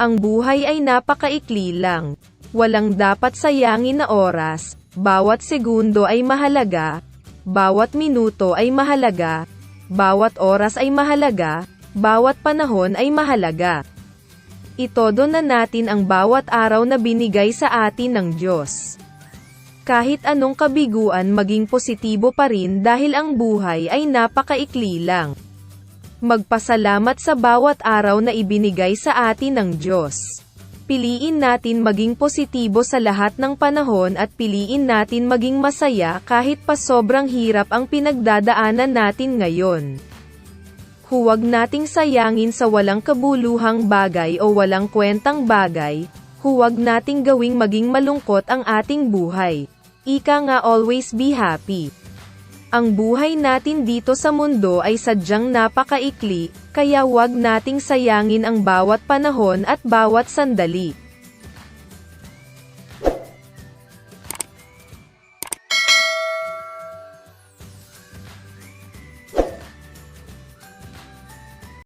Ang buhay ay napakaikli lang. Walang dapat sayangin na oras, bawat segundo ay mahalaga, bawat minuto ay mahalaga, bawat oras ay mahalaga, bawat panahon ay mahalaga. Itodo na natin ang bawat araw na binigay sa atin ng Diyos. Kahit anong kabiguan maging positibo pa rin dahil ang buhay ay napakaikli lang. Magpasalamat sa bawat araw na ibinigay sa atin ng Diyos. Piliin natin maging positibo sa lahat ng panahon at piliin natin maging masaya kahit pa sobrang hirap ang pinagdadaanan natin ngayon. Huwag nating sayangin sa walang kabuluhang bagay o walang kwentang bagay, huwag nating gawing maging malungkot ang ating buhay. Ika nga always be happy. Ang buhay natin dito sa mundo ay sadyang napakaikli, kaya huwag nating sayangin ang bawat panahon at bawat sandali.